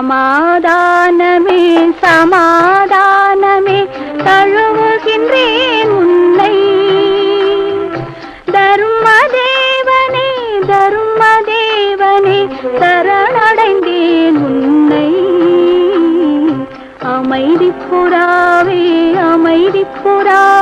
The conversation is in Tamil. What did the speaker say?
சமாதானமே சமாதானமே தழுவுகின்றேன் உன்னை. தர்மதேவனே தர்மதேவனே சரணடைந்தேன் உன்னை. அமைதி புறாவே அமைதி புறாவே